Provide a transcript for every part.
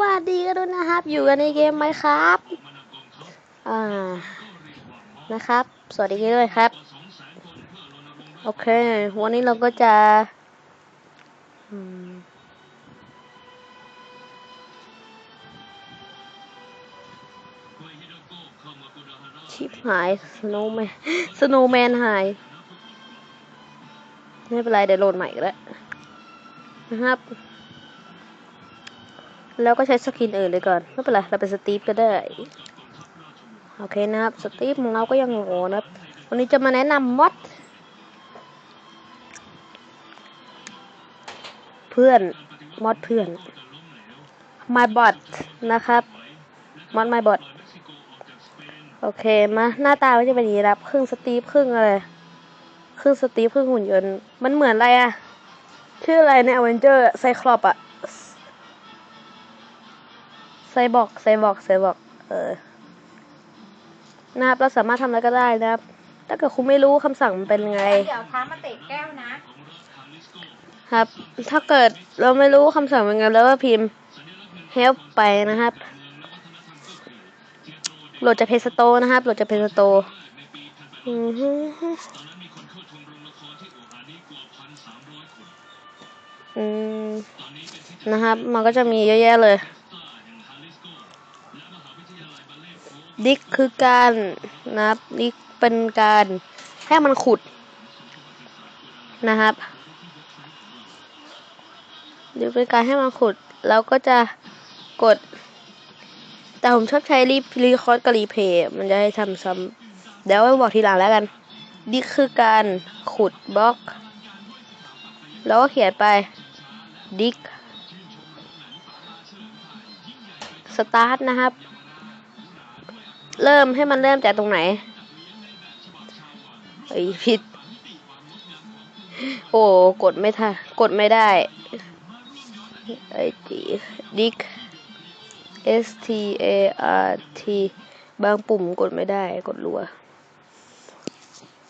วัสดีกันด้วยนะครับ อยู่กันในเกมไหมครับ อ่า นะครับ สวัสดีกันด้วยครับ โอเค วันนี้เราก็จะชิปหายสโนว์แมนสโนว์แมนหาย ไม่เป็นไร เดี๋ยวโหลดใหม่ก็ได้นะครับ แล้วก็ใช้สกินอื่นเลยก่อน ไม่เป็นไร เราเป็นสตีฟก็ได้ โอเคนะครับ สตีฟของเราก็ยังโง่นะครับ วันนี้จะมาแนะนำมอดเพื่อนมอดเพื่อน my bot นะครับ มอด my bot โอเค มา หน้าตาก็จะเป็นอย่างนี้ครับ ครึ่งสตีฟครึ่งอะไร ครึ่งสตีฟครึ่งหุ่นยนต์ มันเหมือนอะไรอะชื่ออะไรในอเวนเจอร์ไซคลอปอะ ซบอกไซบอกไซบอก เออนะครับเราสามารถทำอะไรก็ได้นะครับ ถ้าเกิดคุณไม่รู้คำสั่งมันเป็นไง เดี๋ยวท้ามาเตะแก้วนะ ครับ ถ้าเกิดเราไม่รู้คำสั่งเป็นไงแล้วก็พิมพ์ help ไปนะครับ โหลดจากเพจสโตนะครับ โหลดจากเพจสโตอือฮึอืมนะครับ มันก็จะมีเยอะแยะเลย ดิกคือการนะครับดิกเป็นการให้มันขุดนะครับดิกเป็นการให้มันขุด แล้วก็จะกด แต่ผมชอบใช้รีรีคอร์ดกับรีเพย์มันจะให้ทำซ้ำเดี๋ยวไว้บอกทีหลังแล้วกัน ดิกคือการขุดบล็อก แล้วก็เขียนไปดิกสตาร์ทนะครับ เริ่มให้มันเริ่มจากตรงไหนเอ้ยผิด โอ้กดไม่ทันกดไม่ได้ไอจีดิก S T A R T บางปุ่มกดไม่ได้กดรัว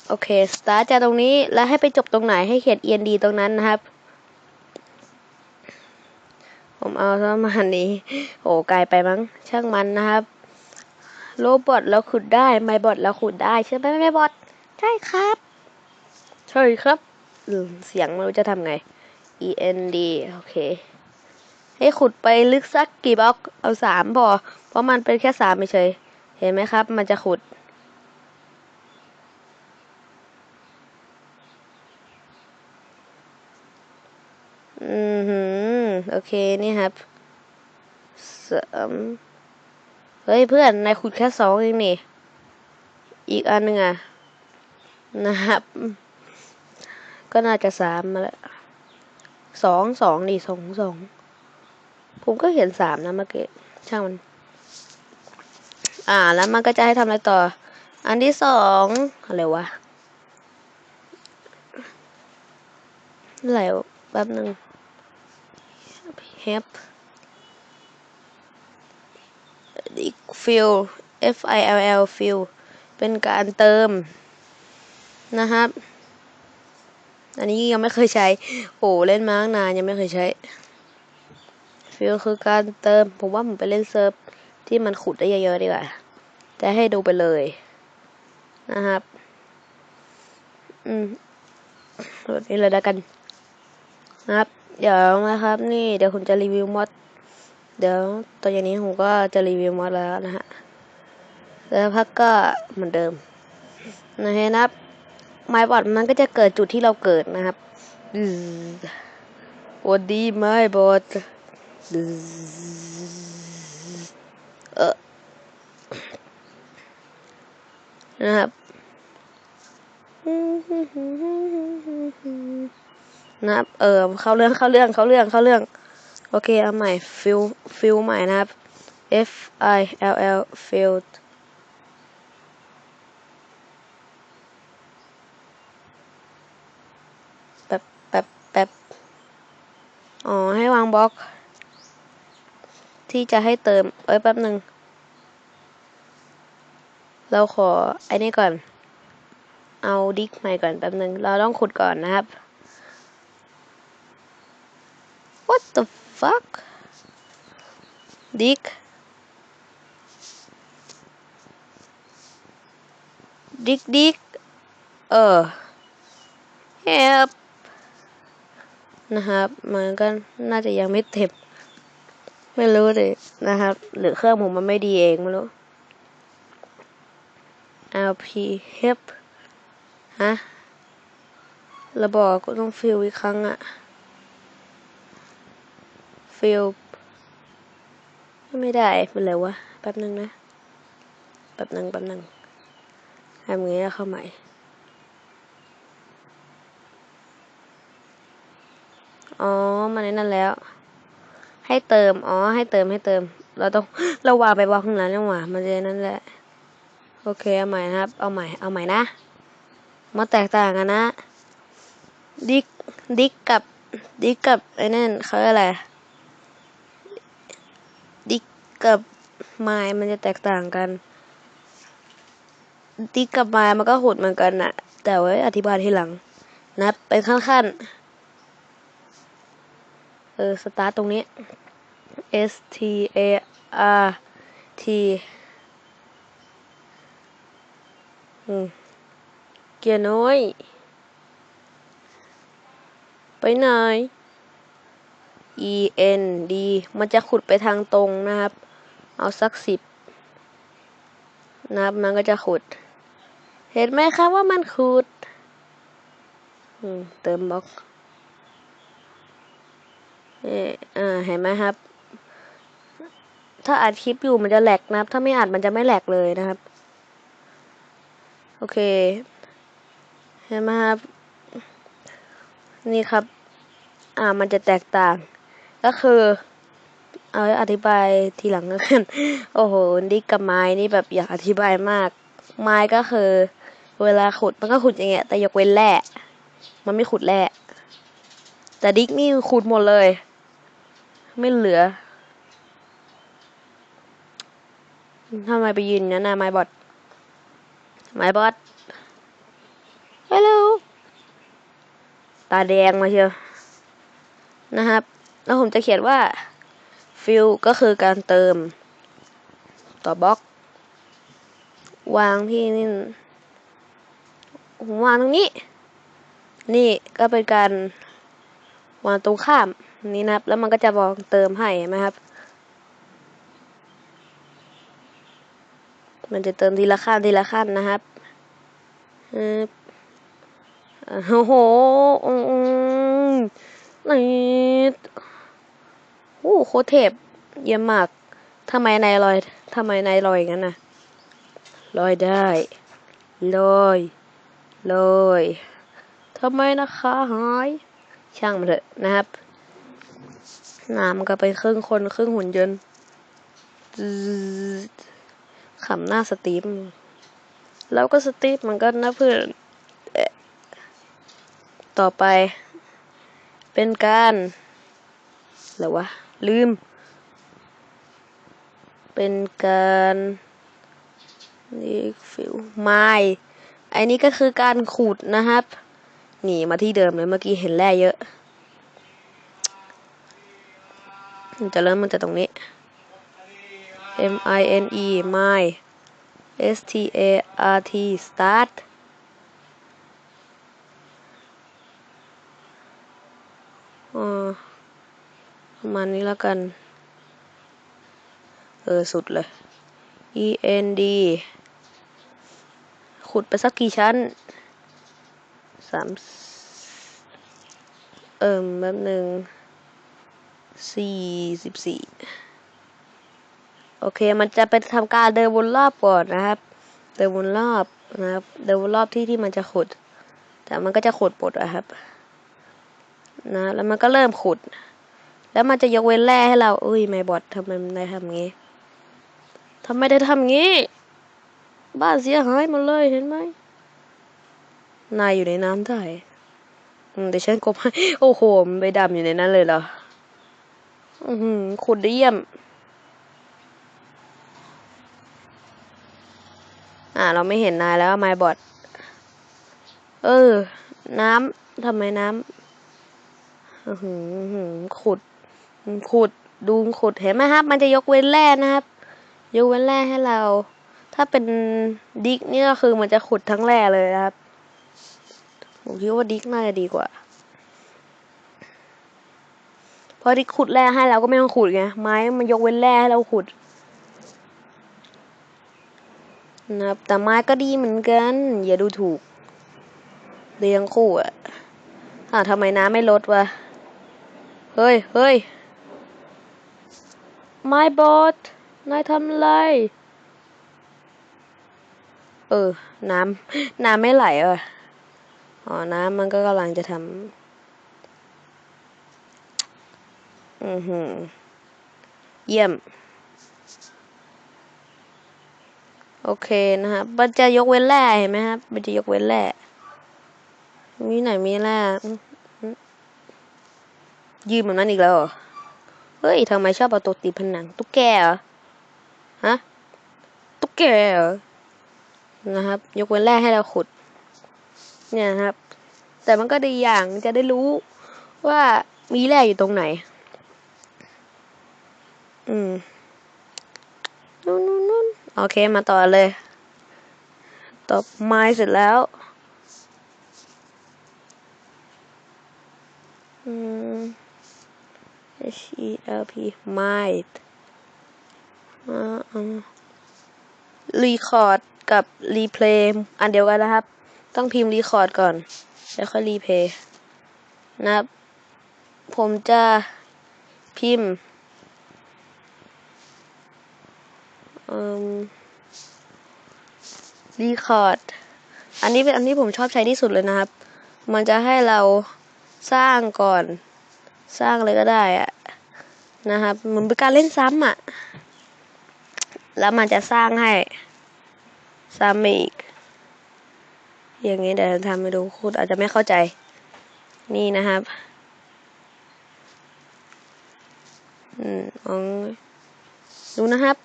โอเค สตาร์ทจากตรงนี้แล้วให้ไปจบตรงไหนให้เขียน END ตรงนั้นนะครับ ผมเอาประมาณนี้ โอ้ไกลไปมั้ง ช่างมันนะครับ โรบอทแล้วขุดได้ ไมบอทแล้วขุดได้ใช่ไหมไม่บอทใช่ครับ ใช่ครับอืมเสียงไม่รู้จะทำไง e n d โอเค ให้ขุดไปลึกสักกี่บล็อก เอาสามพอ เพราะมันเป็นแค่สามเฉย เห็นไหมครับ มันจะขุด อืมหืมโอเค นี่ครับสาม เฮ้ยเพื่อนนายขุดแค่สองเองนี่ อีกอันหนึ่งอะนะครับ ก็น่าจะสามมาแล้วสองสองดิสองสองผมก็เห็นสามนะเมื่อกี้ช่างมัน อ่าแล้วมันก็จะให้ทำอะไรต่อ อันที่สองอะไรวะอะไรวะแป๊บหนึ่ง help fill f i l l fill เป็นการเติมนะครับ อันนี้ยังไม่เคยใช้โอ้เล่นมาตั้งนานยังไม่เคยใช้ ฟิลคือการเติม ผมว่าผมไปเล่นเซิร์ฟที่มันขุดได้เยอะๆดีกว่า จะให้ดูไปเลยนะครับ อืมแบบนี้เลยแล้วกันนะครับ เดี๋ยวนะครับ นี่เดี๋ยวผมจะรีวิวมอด เดี๋ยวตอนอย่างนี้ผมก็จะรีวิวมอดแล้วนะฮะแล้วพักก็เหมือนเดิมนะฮะนะครับไม้บอดมันก็จะเกิดจุดที่เราเกิดนะครับวันดีไม้บอดเออนะครับนะครับเออเข้าเรื่องเข้าเรื่องเข้าเรื่องเข้าเรื่อง โอเค เอาใหม่ ฟิลฟิลใหม่นะครับ F I L L field แป๊บแป๊บแป๊บอ๋อ ให้วางบล็อก ที่จะให้เติม เอ้ย แป๊บหนึ่ง เราขอ ไอ้นี่ก่อน เอาดิกใหม่ก่อน แป๊บหนึ่ง เราต้องขุดก่อนนะครับ What the fuck ดิกดิกดิกเออ help นะครับ มันก็น่าจะยังไม่เต็มไม่รู้เลยนะครับ หรือเครื่องผมมันไม่ดีเองไม่รู้ LP help ฮะระบอกก็ต้องฟิลอีกครั้งอะ ฟิลไม่ได้เป็นไรวะ แป๊บนึงนะ แป๊บนึงแป๊บนึงทำงี้แล้วเข้าใหม่ อ๋อมันในนั้นแล้ว ให้เติม อ๋อ ให้เติมให้เติม เราต้อง เราวางไปบล็อกนั้นนี่หว่ามันจะนั่นแหละ โอเค เอาใหม่นะครับ เอาใหม่ เอาใหม่นะ มาแตกต่างกันนะ ดิกดิกกับดิกกับไอ้นั่นเขาอะไร กับไม้มันจะแตกต่างกันดิกกับไม้มันก็ขุดเหมือนกันน่ะแต่ไว้อธิบายทีหลัง นะเป็นขั้นเออสตาร์ตรงนี้ S T A R T เกียร์น้อย ไปไหน E N D มันจะขุดไปทางตรงนะครับ เอาสักสิบนะครับ มันก็จะขุด เห็นไหมครับว่ามันขุดเติมบล็อกนี่อเห็นไหมครับ ถ้าอัดคลิปอยู่มันจะแหลกนะครับ ถ้าไม่อัดมันจะไม่แหลกเลยนะครับ โอเค เห็นไหมครับ นี่ครับ อ่า มันจะแตกต่าง ก็คือ เอาอธิบายทีหลังแล้วกัน โอ้โหดิกกับไม้นี่แบบอยากอธิบายมาก ไม้ก็คือ เวลาขุดมันก็ขุดอย่างเงี้ย แต่ยกเว้นแร่ มันไม่ขุดแร่ แต่ดิกนี่ขุดหมดเลย ไม่เหลือทำไมไปยืนนั้นนะไม้บอดไม้บอดฮัลโหลตาแดงมาเชียวนะครับ แล้วผมจะเขียนว่า fill ก็คือการเติม ต่อบล็อก วางที่นี่ผมวางตรงนี้ นี่ก็เป็นการวางตรงข้ามนี่นะครับ แล้วมันก็จะบอกเติมให้นไหมครับ มันจะเติมทีละขั้นทีละขั้นนะครับโอ้โหอืมนี่ อ้โคเทพเยี่ยมมากทำไมนายลอยทำไมนายลอยงั้นน่ะลอยได้ลอยลอยทำไมนะคะหายช่างมันเถอะนะครับน้ำก็ไปครึ่งคนครึ่งหุ่นยนต์ขำหน้าสตีฟแล้วก็สตีฟมันก็นะเพื่อนต่อไป เป็นการอะไรวะ ลืม เป็นการนี่ฟิวไม้ไอ้นี่ก็คือการขูดนะครับ หนีมาที่เดิมเลยเมื่อกี้เห็นแร่เยอะมันจะเริ่มมันจะตรงนี้ M I N E ไม้ S T A R T start อ๋อประ มาณนี้แล้วกัน เออ สุดเลย E N D ขุดไปสักกี่ชั้นสามเอิ่มแบบหนึ่งสี่สิบสี่โอเค มันจะเป็นทำการเดินวนรอบก่อนนะครับ เดินวนรอบนะครับ เดินวนรอบที่ที่มันจะขุด แต่มันก็จะขุดปดอะครับ นะ แล้วมันก็เริ่มขุด แล้วมันจะยกเว้นแร่ให้เราเอ้ยไม่บอดทำไมนได้ทำงี้ทำไมได้ทำงี้ บ้านเสียหายหมดเลยเห็นไหมนายอยู่ในน้ำได้เดี๋ยวฉันกบให้โอ้โหมันไปดำอยู่ในนั้นเลยเหรออือขุดได้เยี่ยม อ่า เราไม่เห็นนายแล้วไมบอดเออ น้ำทำไมน้ำอื้อหืออื้อหือขุด ขุดดูขุดเห็นไหมครับ มันจะยกเว้นแร่นะครับ ยกเว้นแร่ให้เรา ถ้าเป็นดิกนี่ก็คือมันจะขุดทั้งแร่เลยนะครับผมคิดว่าดิกน่าจะดีกว่าเพราะดิกขุดแร่ให้เราก็ไม่ต้องขุดไงไม้มันยกเว้นแร่ให้เราขุดนะครับแต่ไม้ก็ดีเหมือนกัน อย่าดูถูกเรียงคู่อะอ่าทำไมน้ำไม่ลดวะ เฮ้ยเฮ้ย ไม่บอสนายทำอะไร เออ น้ำ น้ำไม่ไหลอะอ๋อ น้ำมันก็กำลังจะทำ อือหือ เยี่ยม โอเคนะครับ มันจะยกเว้นแร่เห็นไหมครับ มันจะยกเว้นแร่มีไหนมีแร่ยืมแบบนั้นอีกแล้วเหรอ ฮ้ยทำไมชอบเอาตัวตีผนัง ตุ๊กแกเหรอ ฮะ ตุ๊กแกเหรอ นะครับ ยกเว้นแร่ให้เราขุด เนี่ยครับ แต่มันก็ดีอย่างจะได้รู้ว่ามีแร่อยู่ตรงไหน อืมนู่นนู่นนู่นโอเค มาต่อเลย ตบไม้เสร็จแล้ว อืม H E L P might อ่าอ่ารีคอร์ดกับรีเพลย์อันเดียวกันนะครับ ต้องพิมพ์รีคอร์ดก่อน แล้วค่อยรีเพลย์นะครับ ผมจะพิมพ์รีคอร์ดอันนี้เป็นอันที่ผมชอบใช้ที่สุดเลยนะครับ มันจะให้เราสร้างก่อน สร้างเลยก็ได้อะนะครับเหมือนเป็นการเล่นซ้ำอะแล้วมันจะสร้างให้ซ้ำอีก อย่างนี้เดี๋ยวทำให้ดูคุณอาจจะไม่เข้าใจ นี่นะครับ อืมลองดูนะครับ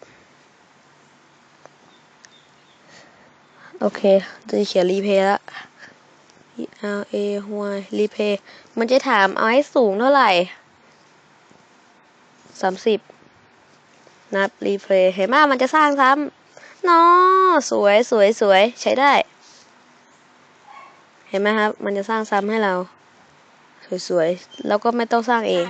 โอเค จะเขียนรีเพย์ละ E R A Y รีเพย์มันจะถามเอาให้สูงเท่าไหร่สามสิบนับรีเพย์เห็นไหมมันจะสร้างซ้ำนอสวยสวยสวยใช้ได้ เห็นไหมครับ มันจะสร้างซ้ำให้เรา สวยๆ แล้วก็ไม่ต้องสร้างเอง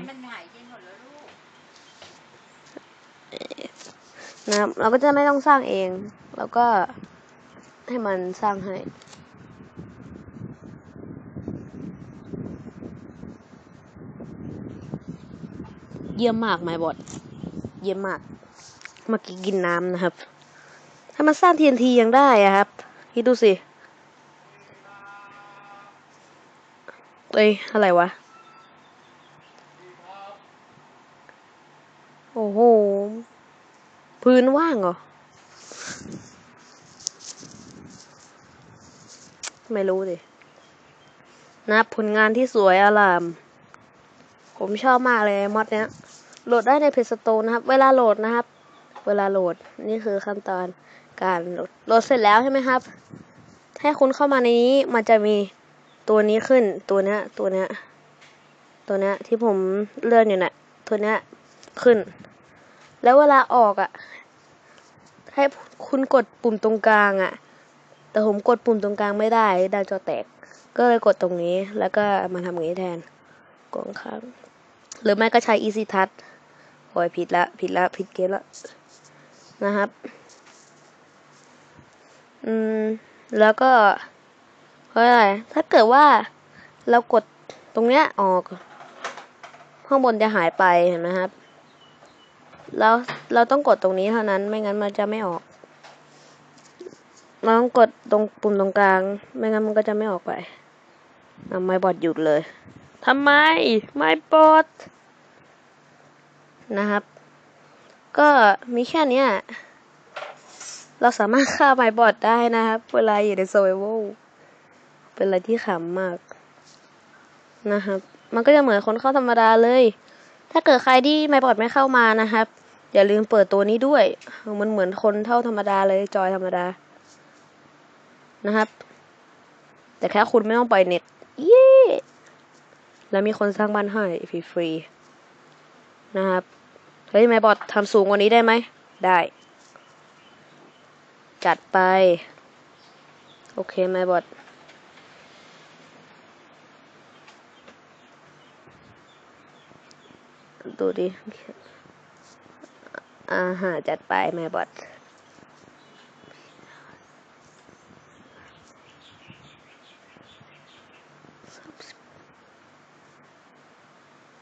นะครับเราก็จะไม่ต้องสร้างเอง แล้วก็ให้มันสร้างให้ เยี่ยมมากไมบอดเยี่ยมมากเมื่อกี้กินน้ำนะครับ ถ้ามันสร้าง TNT ยังได้อะครับคิดดูสิเอ้ยอะไรวะ โอ้โห พื้นว่างเหรอ ไม่รู้ดินะผลงานที่สวยอลาม ผมชอบมากเลยมอดเนี้ย โหลดได้ในเพจสโตนะครับ เวลาโหลดนะครับ เวลาโหลดนี่คือขั้นตอนการโหลดโหลดเสร็จแล้วใช่ไหมครับ ให้คุณเข้ามาในนี้มันจะมีตัวนี้ขึ้นตัวเนี้ยตัวเนี้ยตัวเนี้ยที่ผมเลื่อนอยู่น่ะตัวเนี้ยขึ้น แล้วเวลาออกอะ ให้คุณกดปุ่มตรงกลางอะ แต่ผมกดปุ่มตรงกลางไม่ได้ดาวจอแตก ก็เลยกดตรงนี้แล้วก็มาทำอย่างนี้แทนกดค้างหรือไม่ก็ใช้ Easy Touch โอ้ยผิดละผิดละผิดเกมละนะครับ อืม แล้วก็เพราะอะไร ถ้าเกิดว่าเรากดตรงเนี้ยออกข้างบนจะหายไปเห็นไหมครับ แล้วเราต้องกดตรงนี้เท่านั้นไม่งั้นมันจะไม่ออก เราต้องกดตรงปุ่มตรงกลาง ไม่งั้นมันก็จะไม่ออกไปทำไมบอดหยุดเลยทำไมไม่บอด นะครับ ก็มีแค่เนี้ยเราสามารถฆ่าไมบอดได้นะครับ เวลาอยู่ใน survival เป็นอะไรที่ขำมากนะครับ มันก็จะเหมือนคนเข้าธรรมดาเลย ถ้าเกิดใครที่ไมบอดไม่เข้ามานะครับ อย่าลืมเปิดตัวนี้ด้วย มันเหมือนคนเท่าธรรมดาเลยจอยธรรมดานะครับ แต่แค่คุณไม่ต้องปล่อยเน็ตเย้แล้วมีคนสร้างบ้านให้ฟรีๆนะครับ เฮ้ยแม่บอททำสูงกว่านี้ได้ไหม ได้ จัดไป โอเคแม่บอทดูดิอ่าฮะจัดไปแม่บอท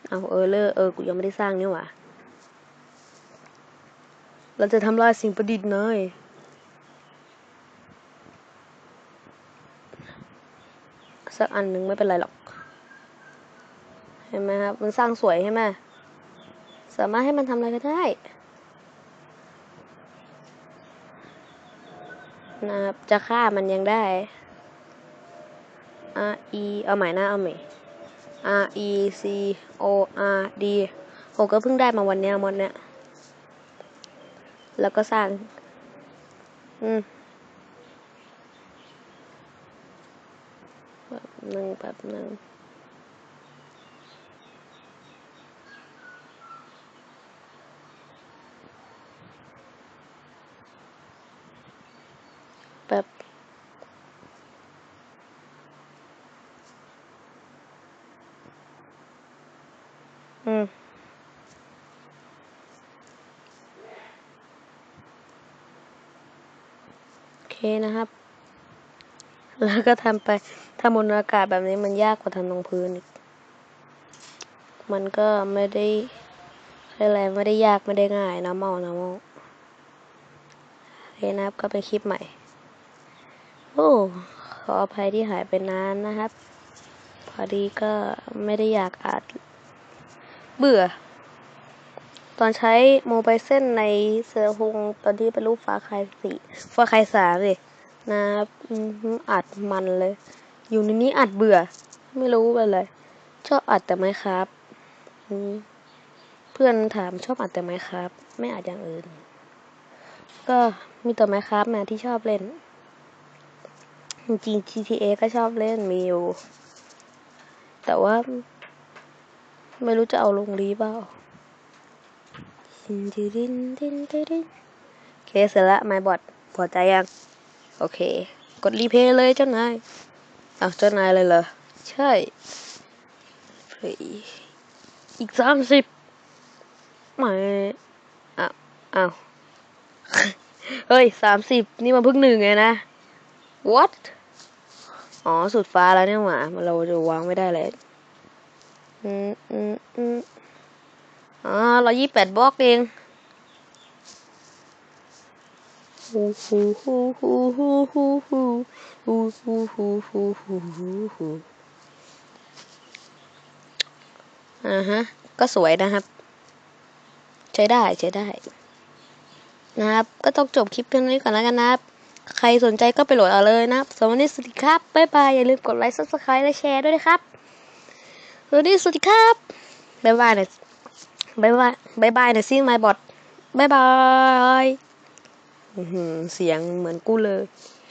เอาเออเลอร์เออ กูยังไม่ได้สร้างนี่หว่า เราจะทำลายสิ่งประดิษฐ์น่อยสักอันหนึ่งไม่เป็นไรหรอก เห็นไหมครับ มันสร้างสวยใช่ไหมสามารถให้มันทำอะไรก็ได้ นะครับ จะฆ่ามันยังได้ R E เอาใหม่นะเอาใหม่ R E C O R D ผมก็เพิ่งได้มาวันเนี้ยมดเนี้ย แล้วก็สร้าง อืมแบบหนึ่งแบบหนึ่งแบบ อืม โอเค นะครับ แล้วก็ทำไปถ้าบนอากาศแบบนี้มันยากกว่าทำตรงพื้นอีกมันก็ไม่ได้อะไรไม่ได้ยากไม่ได้ง่ายนะเมานะเมาโอเคนะครับก็เป็นคลิปใหม่ โอ้ขออภัยที่หายไปนานนะครับ พอดีก็ไม่ได้อยากอัดเบื่อ ตอนใช้โมบายเส้นในเสือฮงตอนที่เป็นรูปฟ้าคายสีฟ้าคายสามเลยนะครับอัดมันเลย อยู่ในนี้อัดเบื่อ ไม่รู้เป็นอะไรชอบอัดแต่ไหมครับ เพื่อนถามชอบอัดแต่ไหมครับ ไม่อัดอย่างอื่น ก็มีแต่ไหมครับแนะที่ชอบเล่น จริง GTA ก็ชอบเล่นมีอยู่ แต่ว่า ไม่รู้จะเอาลงรีเปล่า โอเคเสร็จละไมบอดพอใจยัง โอเค กดรีเพย์เลยเจ้านายอ้าวเจ้านายเลยเหรอ ใช่อีกสามสิบไม่อ้าวอ้าวเฮ้ยสามสิบนี่มันเพิ่งหนึ่งไงนะ what อ๋อ สุดฟ้าแล้วเนี่ยหว่ามันเราจะวางไม่ได้เลยอืมอืมอืม อ๋อร้อยยี่แปดบล็อกเองฮูฮูฮูฮูฮูฮูฮูฮูฮูฮูฮูฮูฮูฮูอ่าฮะ ก็สวยนะครับ ใช้ได้ใช้ได้ นะครับ ก็ต้องจบคลิปเพียงนี้ก่อนแล้วกันนะครับ ใครสนใจก็ไปโหลดเอาเลยนะครับสวัสดีสวัสดีครับ บ๊ายบาย อย่าลืมกดไลค์ซับสไครต์และแชร์ด้วยนะครับสวัสดีสวัสดีครับ บ๊ายบายน่อย บายบายบายบายนะซิไมบอทบายบายเสียงเหมือนกูเลย